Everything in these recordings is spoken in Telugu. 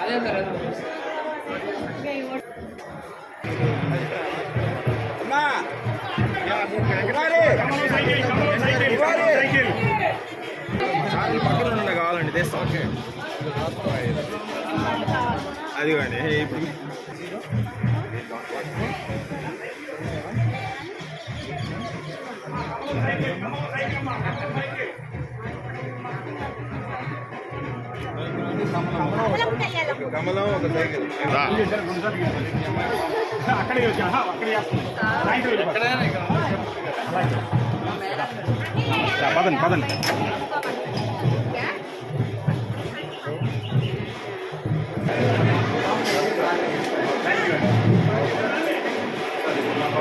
అదే ఉండే కావాలండి తెస్తాం. అది కానీ ఇప్పుడు కమలం ఒక సైకిల్ అక్కడికి వచ్చా అక్కడికి పదండి పదండి కమలం సైకిల్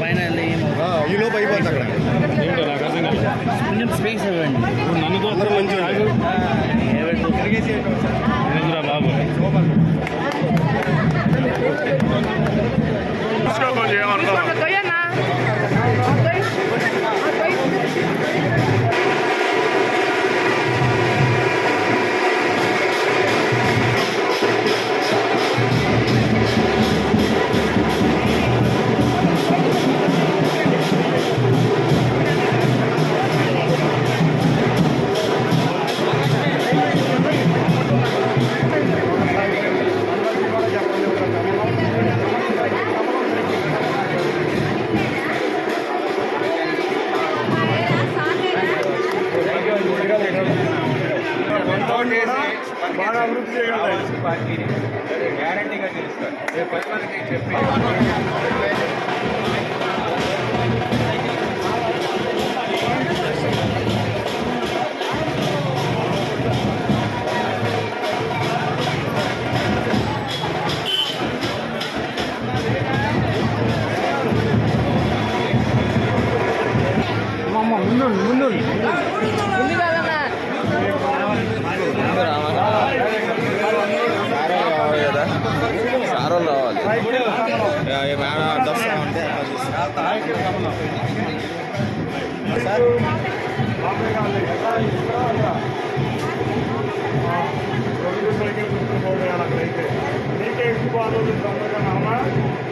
పైన ఈ లోపు అయిపోతుంది అక్కడ కొంచెం స్పేస్ ఇవ్వండి నన్ను అందరూ మంచిగా బాబు బాగా రెండు సైకిల్ గుర్తుపోయాలి అక్కడైతే నీకే ఎక్కువ ఆలోచన తొందరగా నామా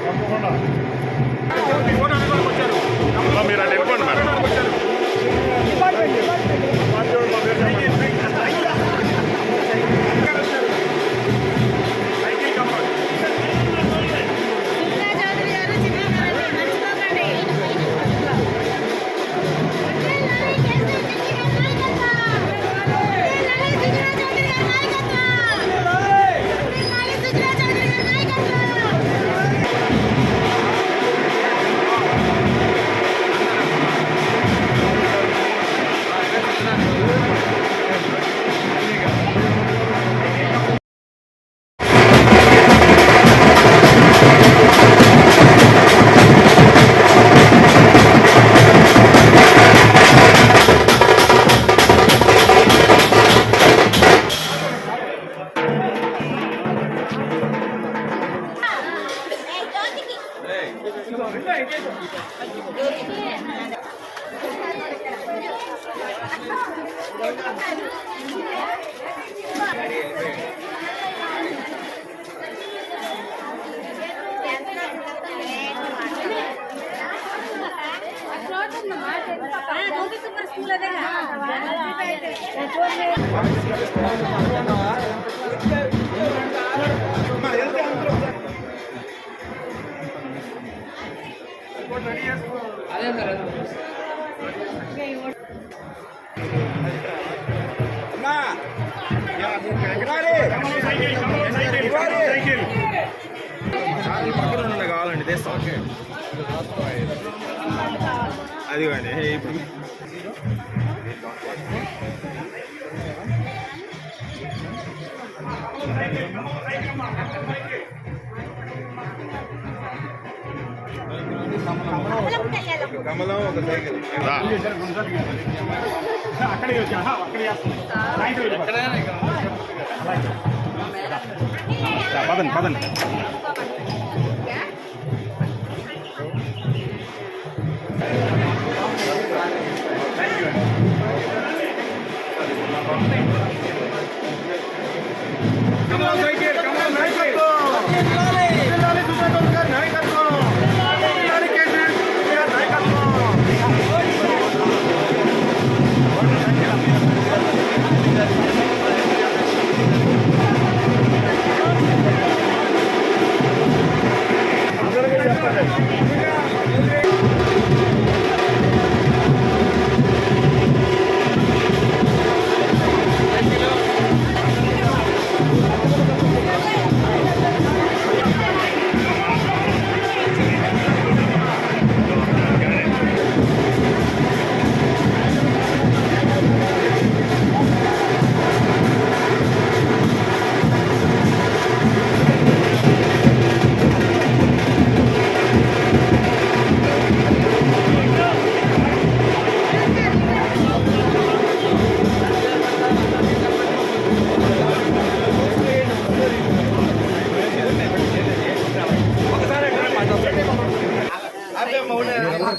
తప్పకుండా మీరు. అటు వెళ్ళిపోండి మేడం కమలం ఒక సైకిల్ అక్కడే పదండి. పదండి. Vamos, hay que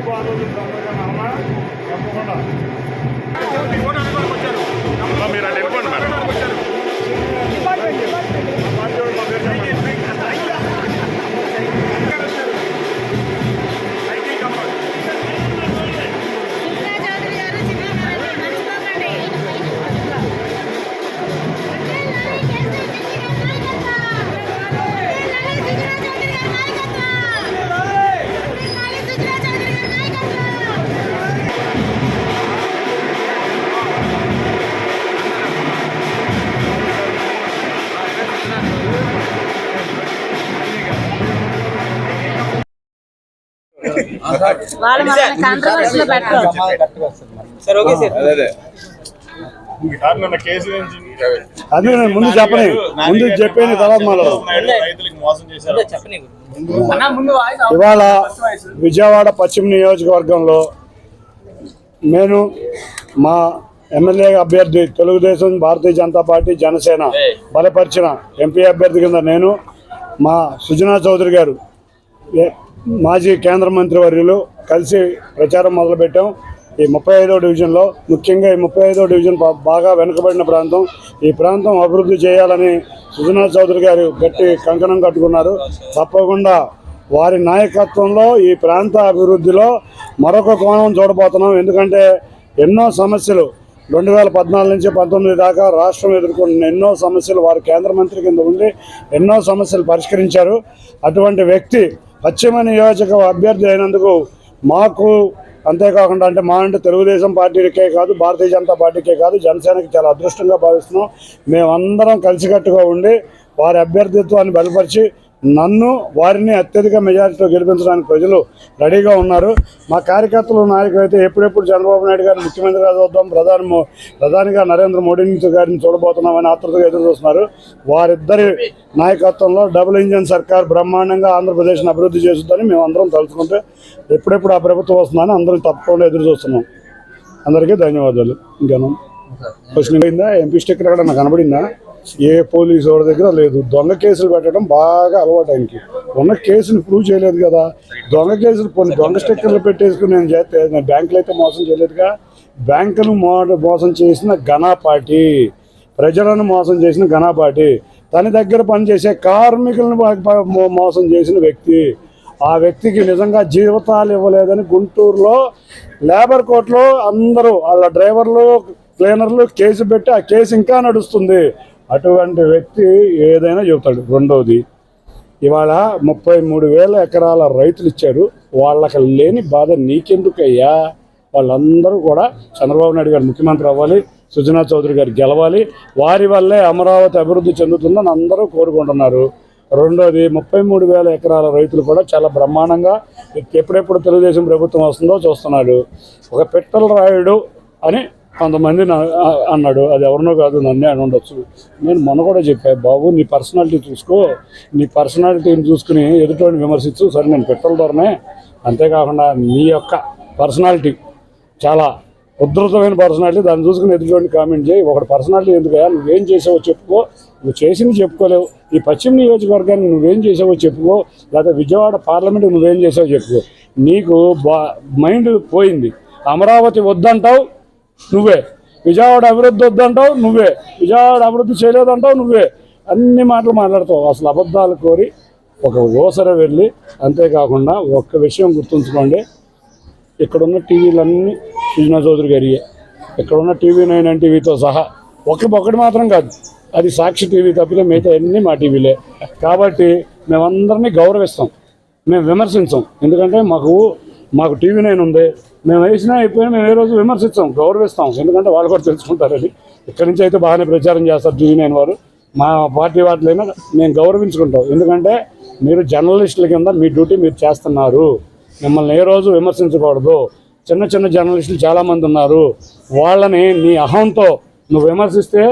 ఎక్కువ ఆలోచిస్తాం తప్పకుండా మీరు అంటే వాళ్ళు మనల్ని కాంట్రవర్సీలో పెట్టరు. అదే సార్ నేను ముందు చెప్పని ముందు చెప్పేది తర్వాత మాట్లాడదాం. రైతులకు మోసం చేశారు. ఇవాళ విజయవాడ పశ్చిమ నియోజకవర్గంలో నేను మా ఎమ్మెల్యే అభ్యర్థి తెలుగుదేశం భారతీయ జనతా పార్టీ జనసేన బలపరిచిన ఎంపీ అభ్యర్థి కింద నేను మా సుజనా చౌదరి గారు ఏ- మాజీ కేంద్ర మంత్రి వర్యులు కలిసి ప్రచారం మొదలుపెట్టాం. ఈ ముప్పై ఐదో డివిజన్లో ముఖ్యంగా ఈ ముప్పై ఐదో డివిజన్ బాగా వెనుకబడిన ప్రాంతం. ఈ ప్రాంతం అభివృద్ధి చేయాలని సుజనా చౌదరి గారు గట్టి కంకణం కట్టుకున్నారు. తప్పకుండా వారి నాయకత్వంలో ఈ ప్రాంత అభివృద్ధిలో మరొక కోణం చూడబోతున్నాం. ఎందుకంటే ఎన్నో సమస్యలు రెండు వేల పద్నాలుగు నుంచి పంతొమ్మిది దాకా రాష్ట్రం ఎదుర్కొన్న ఎన్నో సమస్యలు వారు కేంద్ర మంత్రి కింద ఉండి ఎన్నో సమస్యలు పరిష్కరించారు. అటువంటి వ్యక్తి పశ్చిమ నియోజక అభ్యర్థి అయినందుకు మాకు అంతేకాకుండా అంటే మా అంటే తెలుగుదేశం పార్టీకే కాదు భారతీయ జనతా పార్టీకే కాదు జనసేనకి చాలా అదృష్టంగా భావిస్తున్నాం. మేమందరం కలిసికట్టుగా ఉండి వారి అభ్యర్థిత్వాన్ని బలపరిచి నన్ను వారిని అత్యధిక మెజారిటీతో గెలిపించడానికి ప్రజలు రెడీగా ఉన్నారు. మా కార్యకర్తలు నాయకులు అయితే ఎప్పుడెప్పుడు చంద్రబాబు నాయుడు గారిని ముఖ్యమంత్రిగా చూద్దాం ప్రధాని ప్రధానిగా నరేంద్ర మోడీ గారిని చూడబోతున్నామని ఆతృతగా ఎదురు చూస్తున్నారు. వారిద్దరి నాయకత్వంలో డబుల్ ఇంజన్ సర్కార్ బ్రహ్మాండంగా ఆంధ్రప్రదేశ్ని అభివృద్ధి చేస్తుందని మేము అందరం తలుచుకుంటే ఎప్పుడెప్పుడు ఆ ప్రభుత్వం వస్తుందని అందరం తప్పకుండా ఎదురు చూస్తున్నాం. అందరికీ ధన్యవాదాలు. ఇంకేనా క్వశ్చన్ అయిందా ఎంపీ స్టిక్కర్ అక్కడ నాకు కనబడిందా? ఏ పోలీసు వాడి దగ్గర లేదు. దొంగ కేసులు పెట్టడం బాగా అలవాటు ఆయనకి. ఉన్న కేసుని ప్రూవ్ చేయలేదు కదా. దొంగ కేసులు కొన్ని దొంగ స్టిక్కర్లు పెట్టేసుకుని నేను చేస్తే? నేను బ్యాంకులు అయితే మోసం చేయలేదుగా. బ్యాంకును మో మోసం చేసిన ఘనాపాటి. ప్రజలను మోసం చేసిన ఘనాపాటి. తన దగ్గర పనిచేసే కార్మికులను మోసం చేసిన వ్యక్తి. ఆ వ్యక్తికి నిజంగా జీవితాలు ఇవ్వలేదని గుంటూరులో లేబర్ కోర్టులో అందరూ వాళ్ళ డ్రైవర్లు క్లీనర్లు కేసు పెట్టి ఆ కేసు ఇంకా నడుస్తుంది. అటువంటి వ్యక్తి ఏదైనా చెబుతాడు. రెండవది ఇవాళ ముప్పై మూడు వేల ఎకరాల రైతులు ఇచ్చారు. వాళ్ళకి లేని బాధ నీకెందుకయ్యా? వాళ్ళందరూ కూడా చంద్రబాబు నాయుడు గారు ముఖ్యమంత్రి అవ్వాలి సుజనా చౌదరి గారు గెలవాలి వారి వల్లే అమరావతి అభివృద్ధి చెందుతుందని అందరూ కోరుకుంటున్నారు. రెండోది ముప్పై మూడు వేల ఎకరాల రైతులు కూడా చాలా బ్రహ్మాండంగా ఎప్పుడెప్పుడు తెలుగుదేశం ప్రభుత్వం వస్తుందో చూస్తున్నాడు. ఒక పిట్టల రాయుడు అని కొంతమంది నా- అన్నాడు అది ఎవరినో కాదు నన్నే అని ఉండొచ్చు. నేను మొన్న కూడా చెప్పా బాబు నీ పర్సనాలిటీ చూసుకో. నీ పర్సనాలిటీని చూసుకుని ఎదుటిని విమర్శించు. సరే నేను పెట్రోల్ ధరనే అంతేకాకుండా నీ యొక్క పర్సనాలిటీ చాలా ఉధృతమైన పర్సనాలిటీ దాన్ని చూసుకుని ఎదుటివాడిని కామెంట్ చేయి. ఒకటి పర్సనాలిటీ ఎందుకయ్యా? నువ్వేం చేసావో చెప్పుకో. నువ్వు చేసింది చెప్పుకోలేవు. ఈ పశ్చిమ నియోజకవర్గాన్ని నువ్వేం చేసావో చెప్పుకో. లేకపోతే విజయవాడ పార్లమెంట్ నువ్వేం చేసావో చెప్పుకో. నీకు బా మైండ్ పోయింది. అమరావతి వద్దంటావు. నువ్వే. విజయవాడ అభివృద్ధి వద్దంటావు నువ్వే. విజయవాడ అభివృద్ధి చేయలేదంటావు నువ్వే. అన్ని మాటలు మాట్లాడతావు. అసలు అబద్ధాలు కోరి ఒక ఓసర వెళ్ళి అంతేకాకుండా ఒక్క విషయం గుర్తుంచుకోండి. ఇక్కడున్న టీవీలన్నీ సుజనా చౌదరి గారియే. ఇక్కడున్న టీవీ నైన్ అండ్ టీవీతో సహా ఒకటి మాత్రం కాదు. అది సాక్షి టీవీ తప్పితే మిగతా అన్నీ మా టీవీలే. కాబట్టి మేమందరినీ గౌరవిస్తాం. మేము విమర్శించాం. ఎందుకంటే మాకు మాకు టీవీ నైన్ ఉంది. మేము వేసినా అయిపోయినా మేము ఏ రోజు విమర్శిస్తాం గౌరవిస్తాం. ఎందుకంటే వాళ్ళు కూడా తెలుసుకుంటారని. ఇక్కడి నుంచి అయితే బాగానే ప్రచారం చేస్తారు టీవీ నైన్ వారు. మా పార్టీ వాటిలైనా మేము గౌరవించుకుంటాం. ఎందుకంటే మీరు జర్నలిస్టుల కింద మీ డ్యూటీ మీరు చేస్తున్నారు. మిమ్మల్ని ఏ రోజు విమర్శించకూడదు. చిన్న చిన్న జర్నలిస్టులు చాలామంది ఉన్నారు. వాళ్ళని నీ అహంతో నువ్వు విమర్శిస్తే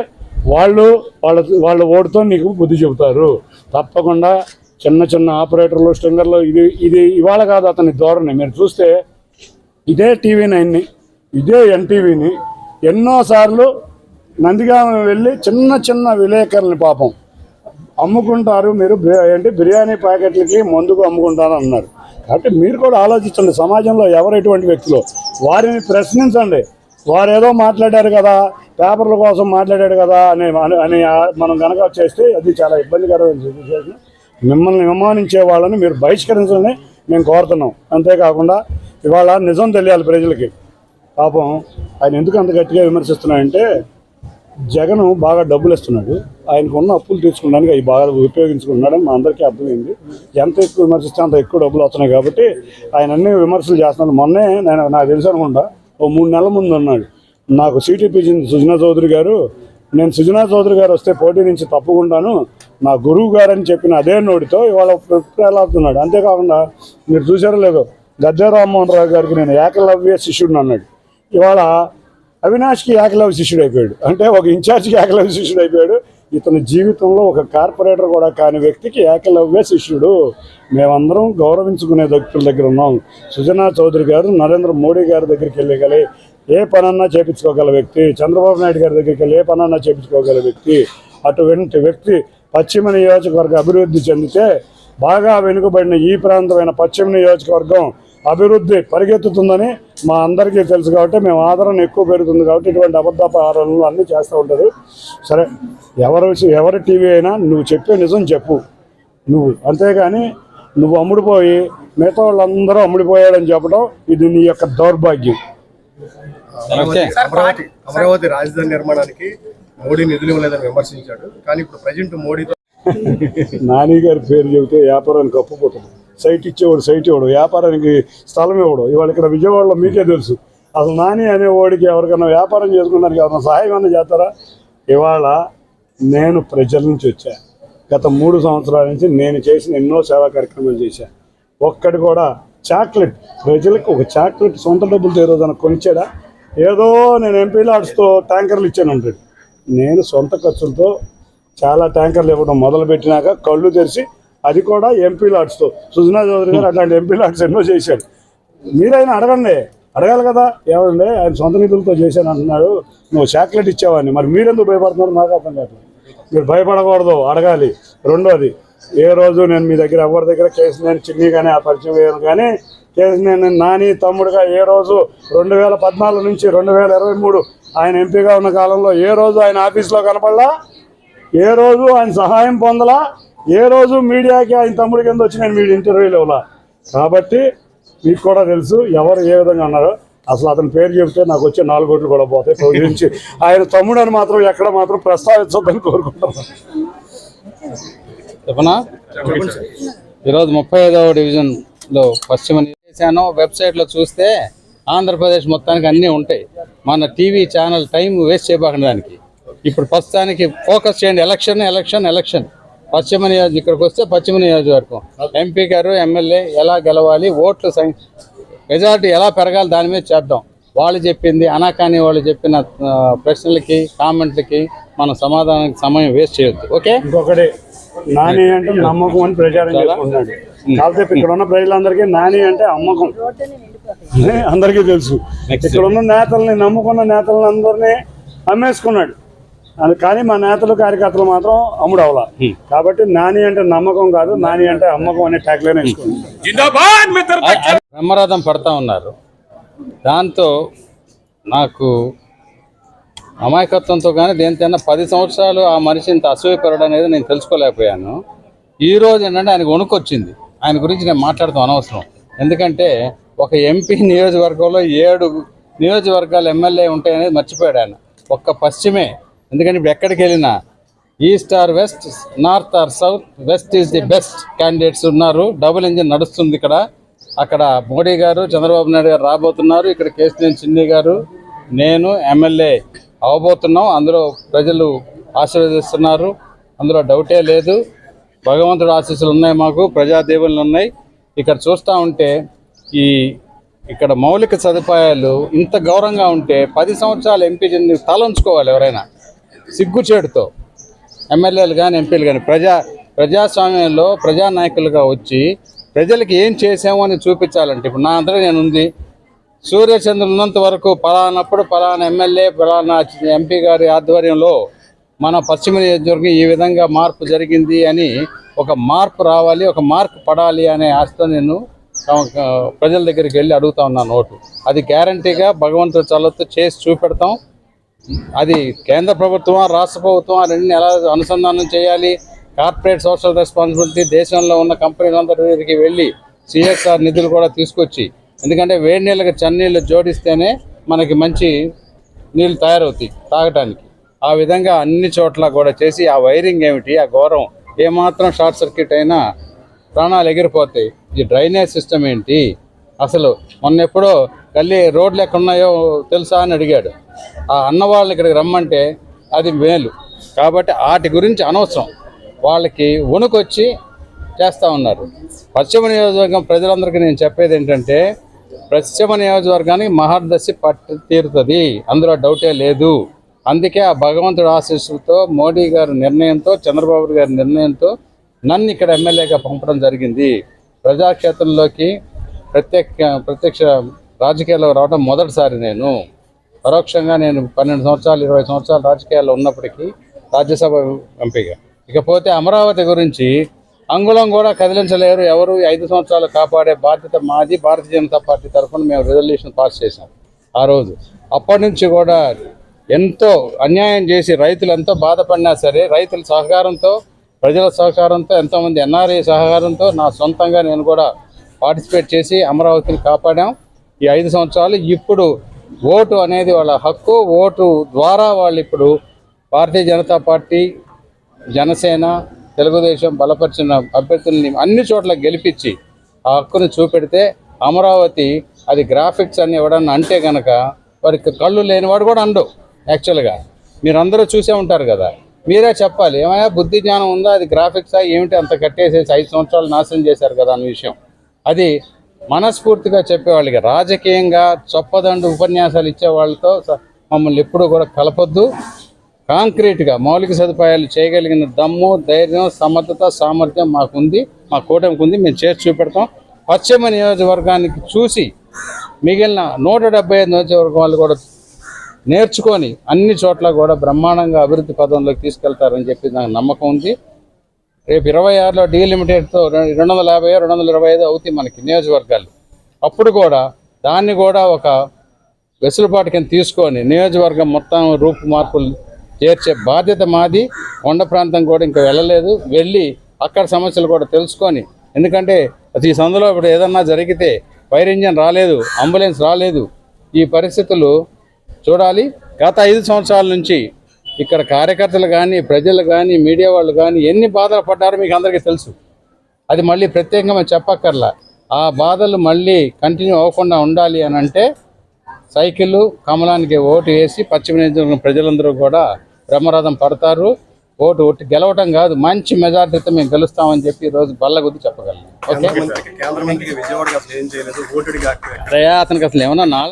వాళ్ళు వాళ్ళ వాళ్ళ ఓటుతో నీకు బుద్ధి చెబుతారు. తప్పకుండా చిన్న చిన్న ఆపరేటర్లు స్ట్రింగర్లు ఇది ఇది ఇవాళ కాదు అతని ధోరణి. మీరు చూస్తే ఇదే టీవీ నైన్ని ఇదే ఎన్టీవీని ఎన్నోసార్లు నందిగామ వెళ్ళి చిన్న చిన్న విలేకరులని పాపం అమ్ముకుంటారు. మీరు ఏంటి బిర్యానీ ప్యాకెట్లకి మందుకు అమ్ముకుంటారు అన్నారు. కాబట్టి మీరు కూడా ఆలోచించండి. సమాజంలో ఎవరు ఎటువంటి వ్యక్తులు? వారిని ప్రశ్నించండి. వారు ఏదో మాట్లాడారు కదా పేపర్ల కోసం మాట్లాడాడు కదా అని అని- మనం కనుక చేస్తే అది చాలా ఇబ్బందికరమైన సిచ్యువేషన్ మిమ్మల్ని విమానించే వాళ్ళని మీరు బహిష్కరించాలని మేము కోరుతున్నాం. అంతేకాకుండా ఇవాళ నిజం తెలియాలి ప్రజలకి. పాపం ఆయన ఎందుకు అంత గట్టిగా విమర్శిస్తున్నాడంటే జగన్ బాగా డబ్బులు ఇస్తున్నాడు. ఆయనకు ఉన్న అప్పులు తీర్చుకోవడానికి అవి బాగా ఉపయోగించుకున్నాడని మా అందరికీ అర్థమైంది. ఎంత ఎక్కువ విమర్శిస్తే అంత ఎక్కువ డబ్బులు వస్తున్నాయి కాబట్టి ఆయన అన్ని విమర్శలు చేస్తున్నాడు. మొన్నే నేను నాకు తెలుసు అనుకుంటా ఓ మూడు నెలల ముందు అన్నాడు. నాకు సీటీపీ సుజనా చౌదరి గారు నేను సుజనా చౌదరి గారు వస్తే పోటీ నుంచి తప్పుకుంటాను నా గురువు గారు అని చెప్పిన అదే నోటితో ఇవాళ ప్రేలాడుతున్నాడు అంతేకాకుండా మీరు చూసారో లేదో గద్దె రామ్మోహన్ రావు గారికి నేను ఏకలవ్య శిష్యుడిని అన్నాడు. ఇవాళ అవినాష్కి ఏకలవ్య శిష్యుడు అయిపోయాడు. అంటే ఒక ఇన్ఛార్జ్కి ఏకలవ్య శిష్యుడు అయిపోయాడు. ఇతని జీవితంలో ఒక కార్పొరేటర్ కూడా కాని వ్యక్తికి ఏకలవ్య శిష్యుడు. మేమందరం గౌరవించుకునే వ్యక్తుల దగ్గర ఉన్నాం. సుజనా చౌదరి గారు నరేంద్ర మోడీ గారి దగ్గరికి వెళ్ళగలి ఏ పనన్నా చేపించుకోగల వ్యక్తి. చంద్రబాబు నాయుడు గారి దగ్గరికి వెళ్ళి ఏ పనన్నా చేపించుకోగల వ్యక్తి. అటువంటి వ్యక్తి పశ్చిమ నియోజకవర్గ అభివృద్ధి చెందితే బాగా వెనుకబడిన ఈ ప్రాంతమైన పశ్చిమ నియోజకవర్గం అభివృద్ధి పరిగెత్తుతుందని మా అందరికీ తెలుసు కాబట్టి మేము ఆదరణ ఎక్కువ పెరుగుతుంది కాబట్టి ఇటువంటి అబద్ధపు ఆరోపణలు అన్నీ చేస్తూ ఉంటారు సరే ఎవరు ఎవరి టీవీ అయినా నువ్వు చెప్పే నిజం చెప్పు. నువ్వు అంతేగాని నువ్వు అమ్ముడిపోయి మిగతా వాళ్ళందరూ అమ్ముడిపోయాడని చెప్పడం ఇది నీ యొక్క దౌర్భాగ్యం. అమరావతి రాజధాని నిర్మాణానికి మోడీ నిధులు ఇవ్వలేదని విమర్శించాడు. కానీ ఇప్పుడు ప్రజెంట్ మోడీతో నాని గారి పేరు చెబితే వ్యాపారానికి అప్పుపోతుంది సైట్ ఇచ్చేవాడు సైట్ ఇవ్వడు. వ్యాపారానికి స్థలం ఇవ్వడు. ఇవాళ ఇక్కడ విజయవాడలో మీకే తెలుసు. అసలు నాని అనే వాడికి ఎవరికైనా వ్యాపారం చేసుకోవడానికి ఎవరైనా సహాయం అన్న చేస్తారా? ఇవాళ నేను ప్రజల నుంచి వచ్చా. గత మూడు సంవత్సరాల నుంచి నేను చేసిన ఎన్నో సేవా కార్యక్రమాలు చేశాను ఒక్కటి కూడా చాక్లెట్. ప్రజలకు ఒక చాక్లెట్ సొంత డబ్బులతో ఈ దాన్ని కొనిచ్చాడా? ఏదో నేను ఎంపీలు ఆడుస్తూ ట్యాంకర్లు ఇచ్చాను అంటాడు. నేను సొంత ఖర్చులతో చాలా ట్యాంకర్లు ఇవ్వడం మొదలు పెట్టినాక కళ్ళు తెరిచి అది కూడా ఎంపీ లాడ్స్తో సుజనా చౌదరి గారు అట్లాంటి ఎంపీ లాడ్స్ ఎన్నో చేశాడు మీరైనా అడగండి. అడగాలి కదా? ఏమండి? ఆయన సొంత నిధులతో చేశాను అంటున్నాడు. నువ్వు చాక్లెట్ ఇచ్చావని మరి మీరెందుకు భయపడుతున్నారు? నాకు అర్థం కాదు మీరు భయపడకూడదు. అడగాలి. రెండోది ఏ రోజు నేను మీ దగ్గర ఎవరి దగ్గర కేసు నేను చిన్ని కానీ ఆ పరిచయం వేయను కానీ కేసు నేను నాని తమ్ముడుగా ఏ రోజు రెండు వేల పద్నాలుగు నుంచి రెండు వేల ఇరవై మూడు ఆయన ఎంపీగా ఉన్న కాలంలో ఏ రోజు ఆయన ఆఫీస్లో కనపడలా ఏ రోజు ఆయన సహాయం పొందలా ఏ రోజు మీడియాకి ఆయన తమ్ముడి కింద వచ్చి నేను మీడియా ఇంటర్వ్యూలు ఇవ్వాల. కాబట్టి మీకు కూడా తెలుసు ఎవరు ఏ విధంగా ఉన్నారో. అసలు అతని పేరు చెబితే నాకు వచ్చే నాలుగు కోట్లు కూడా పోతాయి. గురించి ఆయన తమ్ముడు అని మాత్రం ఎక్కడ మాత్రం ప్రస్తావించొద్దని కోరుకుంటున్నాను. చెప్పనా? ఈరోజు ముప్పై ఐదవ డివిజన్లో పశ్చిమ చేశాను. వెబ్సైట్లో చూస్తే ఆంధ్రప్రదేశ్ మొత్తానికి అన్నీ ఉంటాయి. మన టీవీ ఛానల్ టైం వేస్ట్ చేయబాకండి దానికి. ఇప్పుడు ప్రస్తుతానికి ఫోకస్ చేయండి. Election election election. పశ్చిమ నియోజక ఇక్కడికి వస్తే పశ్చిమ నియోజకవర్గం. ఎంపీ గారు ఎమ్మెల్యే ఎలా గెలవాలి ఓట్లు మెజారిటీ ఎలా పెరగాలి దాని మీద చేద్దాం. వాళ్ళు చెప్పింది అనాకాని వాళ్ళు చెప్పిన ప్రశ్నలకి కామెంట్లకి మనం సమాధానానికి సమయం వేస్ట్ చేయొద్దు. ఓకే? ఇంకొకటి నాని అంటే నమ్మకం అని ప్రచారం చేసుకుంటున్నాడు. కాకపోతే ఇక్కడ ఉన్న ప్రజలందరికీ నాని అంటే అమ్మకం. అందరికీ తెలుసు. ఇక్కడ ఉన్న నేతల్ని నమ్ముకున్న నేతలను అందరినీ అమ్మేసుకున్నాడు. అది కానీ మా నేతలు కార్యకర్తలు మాత్రం అమ్ముడు అవలా కాబట్టి నాని అంటే నమ్మకం కాదు నాని అంటే అమ్మకం అనే వేసుకున్నాడు బ్రహ్మరథం పడతా ఉన్నారు. దాంతో నాకు అమాయకత్వంతో కానీ దేనికైనా పది సంవత్సరాలు ఆ మనిషి ఇంత అసూయపరడు అనేది నేను తెలుసుకోలేకపోయాను. ఈ రోజు ఏంటంటే ఆయనకు వణుకొచ్చింది. ఆయన గురించి నేను మాట్లాడతాం అనవసరం. ఎందుకంటే ఒక ఎంపీ నియోజకవర్గంలో ఏడు నియోజకవర్గాలు ఎమ్మెల్యే ఉంటాయనేది మర్చిపోయాడు ఆయన. ఒక్క పశ్చిమే. ఎందుకంటే ఇప్పుడు ఎక్కడికి వెళ్ళినా? East or west north or south west is the best candidates ఉన్నారు. డబుల్ ఇంజిన్ నడుస్తుంది ఇక్కడ. అక్కడ మోడీ గారు చంద్రబాబు నాయుడు గారు రాబోతున్నారు. ఇక్కడ కేసీఆర్ చిన్ని గారు నేను ఎమ్మెల్యే అవబోతున్నాం. అందులో ప్రజలు ఆశీర్వదిస్తున్నారు. అందులో డౌటే లేదు. భగవంతుడు ఆశీస్సులు ఉన్నాయి మాకు. ప్రజాదేవులు ఉన్నాయి. ఇక్కడ చూస్తూ ఉంటే ఈ ఇక్కడ మౌలిక సదుపాయాలు ఇంత గౌరవంగా ఉంటే పది సంవత్సరాలు ఎంపీ చెంది తలంచుకోవాలి ఎవరైనా. సిగ్గుచేటుతో ఎమ్మెల్యేలు కానీ ఎంపీలు కానీ ప్రజా ప్రజాస్వామ్యంలో ప్రజానాయకులుగా వచ్చి ప్రజలకి ఏం చేసాము అని చూపించాలంటే ఇప్పుడు నా అందరూ నేను ఉంది. సూర్యచంద్రులు ఉన్నంత వరకు పలానప్పుడు పలానా ఎమ్మెల్యే పలానా ఎంపీ గారి ఆధ్వర్యంలో మన పశ్చిమ నియోజకవర్గం ఈ విధంగా మార్పు జరిగింది అని ఒక మార్పు రావాలి ఒక మార్పు పడాలి అనే ఆశతో నేను ప్రజల దగ్గరికి వెళ్ళి అడుగుతా ఉన్నాను ఓటు అది గ్యారంటీగా భగవంతుడు చల్లతో చేసి చూపెడతాం. అది కేంద్ర ప్రభుత్వం రాష్ట్ర ప్రభుత్వం రెండు ఎలా అనుసంధానం చేయాలి? కార్పొరేట్ సోషల్ రెస్పాన్సిబిలిటీ దేశంలో ఉన్న కంపెనీలందరికి వెళ్ళి సిఎస్ఆర్ నిధులు కూడా తీసుకొచ్చి ఎందుకంటే వేడి నీళ్ళకి చన్నీళ్ళు జోడిస్తేనే మనకి మంచి నీళ్ళు తయారవుతాయి తాగటానికి. ఆ విధంగా అన్ని చోట్ల కూడా చేసి ఆ వైరింగ్ ఏమిటి? ఆ ఘోరం ఏమాత్రం షార్ట్ సర్క్యూట్ అయినా ప్రాణాలు ఎగిరిపోతాయి. ఈ డ్రైనేజ్ సిస్టమ్ ఏంటి? అసలు మొన్న ఎప్పుడో గల్లీ రోడ్లు ఎక్కడ ఉన్నాయో తెలుసా అని అడిగాడు. ఆ అన్నవాళ్ళని ఇక్కడికి రమ్మంటే అది మేలు. కాబట్టి వాటి గురించి అనవసరం. వాళ్ళకి వణుకొచ్చి చేస్తూ ఉన్నారు. పశ్చిమ నియోజకవర్గం ప్రజలందరికీ నేను చెప్పేది ఏంటంటే పశ్చిమ నియోజకవర్గానికి మహర్దశి పట్టు తీరుతుంది. అందులో డౌటే లేదు. అందుకే ఆ భగవంతుడు ఆశీస్సులతో మోడీ గారి నిర్ణయంతో చంద్రబాబు గారి నిర్ణయంతో నన్ను ఇక్కడ ఎమ్మెల్యేగా పంపడం జరిగింది. ప్రజాక్షేత్రంలోకి ప్రత్యక్ష ప్రత్యక్ష రాజకీయాల్లో రావడం మొదటిసారి నేను. పరోక్షంగా నేను పన్నెండు సంవత్సరాలు ఇరవై సంవత్సరాలు రాజకీయాల్లో ఉన్నప్పటికీ రాజ్యసభ ఎంపీగా. ఇకపోతే అమరావతి గురించి అంగుళం కూడా కదిలించలేరు. ఎవరు ఐదు సంవత్సరాలు కాపాడే బాధ్యత మాది. భారతీయ జనతా పార్టీ తరఫున మేము రిజల్యూషన్ పాస్ చేశాం ఆ రోజు. అప్పటి నుంచి కూడా ఎంతో అన్యాయం చేసి రైతులు ఎంతో బాధపడినా సరే రైతుల సహకారంతో ప్రజల సహకారంతో ఎంతోమంది ఎన్ఆర్ఐ సహకారంతో నా సొంతంగా నేను కూడా పార్టిసిపేట్ చేసి అమరావతిని కాపాడాం. ఈ ఐదు సంవత్సరాలు ఇప్పుడు ఓటు అనేది వాళ్ళ హక్కు. ఓటు ద్వారా వాళ్ళు ఇప్పుడు భారతీయ జనతా పార్టీ జనసేన తెలుగుదేశం బలపరిచిన అభ్యర్థుల్ని అన్ని చోట్ల గెలిపించి ఆ హక్కును చూపెడితే అమరావతి అది గ్రాఫిక్స్ అని ఎవడన్నా అంటే కనుక వారికి కళ్ళు లేనివాడు కూడా అండు యాక్చువల్గా. మీరందరూ చూసే ఉంటారు కదా. మీరే చెప్పాలి. ఏమైనా బుద్ధి జ్ఞానం ఉందా? అది గ్రాఫిక్సా ఏమిటి? అంత కట్టేసేసి ఐదు సంవత్సరాలు నాశనం చేశారు కదా అన్న విషయం. అది మనస్ఫూర్తిగా చెప్పేవాళ్ళకి రాజకీయంగా చొప్పదండు ఉపన్యాసాలు ఇచ్చే వాళ్ళతో స- మమ్మల్ని ఎప్పుడూ కూడా కలపొద్దు. కాంక్రీట్గా మౌలిక సదుపాయాలు చేయగలిగిన దమ్ము ధైర్యం సమర్థత సామర్థ్యం మాకుంది మా కూటమికి ఉంది. మేము చేసి చూపెడతాం. పశ్చిమ నియోజకవర్గానికి చూసి మిగిలిన నూట డెబ్బై ఐదు నియోజకవర్గం వాళ్ళు కూడా నేర్చుకొని అన్ని చోట్ల కూడా బ్రహ్మాండంగా అభివృద్ధి పదంలోకి తీసుకెళ్తారని చెప్పి నాకు నమ్మకం ఉంది. రేపు ఇరవై ఆరులో డీలిమిటెడ్తో రెండు వందల యాభై రెండు వందల ఇరవై ఐదు అవుతాయి మనకి నియోజకవర్గాలు. అప్పుడు కూడా దాన్ని కూడా ఒక వెసులుబాటు కింద తీసుకొని నియోజకవర్గం మొత్తం రూపు మార్పులు చేర్చే బాధ్యత మాది. కొండ ప్రాంతం కూడా ఇంకా వెళ్ళలేదు. వెళ్ళి అక్కడ సమస్యలు కూడా తెలుసుకొని ఎందుకంటే ఈ సందులో ఇప్పుడు ఏదన్నా జరిగితే ఫైర్ ఇంజన్ రాలేదు అంబులెన్స్ రాలేదు. ఈ పరిస్థితులు చూడాలి. గత ఐదు సంవత్సరాల నుంచి ఇక్కడ కార్యకర్తలు కానీ ప్రజలు కానీ మీడియా వాళ్ళు కానీ ఎన్ని బాధలు పడ్డారో మీకు అందరికీ తెలుసు. అది మళ్ళీ ప్రత్యేకంగా మనం చెప్పక్కర్లా. ఆ బాధలు మళ్ళీ కంటిన్యూ అవ్వకుండా ఉండాలి అని అంటే సైకిల్ కమలానికి ఓటు వేసి పశ్చిమ నియోజకవర్గం ప్రజలందరూ కూడా బ్రహ్మరథం పడతారు. ఓటు ఓటు గెలవటం కాదు మంచి మెజార్టీతో మేము గెలుస్తామని చెప్పి ఈరోజు బల్లగుద్ది ఓకే? అరే అతనికి అసలు ఏమన్నా